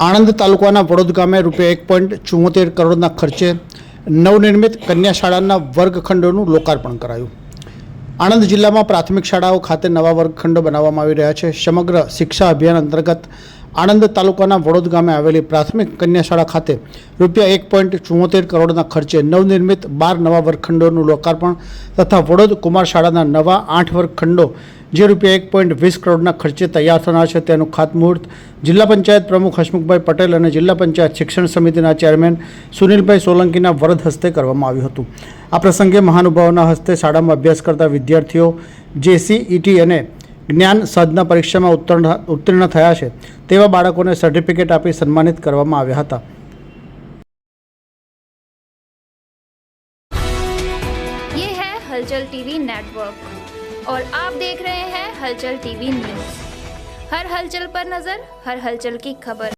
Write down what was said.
આણંદ તાલુકાના વડોદ ગામે રૂપિયા એક પોઈન્ટ ચુમ્મોતેર કરોડના ખર્ચે નવનિર્મિત કન્યા શાળાના વર્ગખંડોનું લોકાર્પણ કરાયું. આણંદ જિલ્લામાં પ્રાથમિક શાળાઓ ખાતે નવા વર્ગખંડો બનાવવામાં આવી રહ્યા છે. સમગ્ર શિક્ષા અભિયાન અંતર્ગત આણંદ તાલુકાના વડોદ ગામે આવેલી પ્રાથમિક કન્યા શાળા ખાતે રૂપિયા એક પોઈન્ટ ચુમ્મોતેર કરોડના ખર્ચે નવનિર્મિત બાર નવા વર્ગખંડોનું લોકાર્પણ તથા વડોદ કુમાર શાળાના નવા આઠ વર્ગખંડો જે રૂપિયા એક પોઈન્ટ વીસ કરોડના ખર્ચે તૈયાર થનાર છે તેનું ખાતમુહૂર્ત જિલ્લા પંચાયત પ્રમુખ હસમુખભાઈ પટેલ અને જિલ્લા પંચાયત શિક્ષણ સમિતિના ચેરમેન સુનિલભાઈ સોલંકીના વરદ હસ્તે કરવામાં આવ્યું હતું. આ પ્રસંગે મહાનુભાવોના હસ્તે શાળામાં અભ્યાસ કરતા વિદ્યાર્થીઓ જેસીઈટી અને જ્ઞાન સાધના પરીક્ષામાં ઉત્તીર્ણ ઉત્તીર્ણ થયા છે તેવા બાળકોને સર્ટિફિકેટ આપી સન્માનિત કરવામાં આવ્યા હતા ये है हलचल टीवी नेटवर्क और आप देख रहे हैं हलचल टीवी न्यूज हर हलचल पर नजर हर हलचल की खबर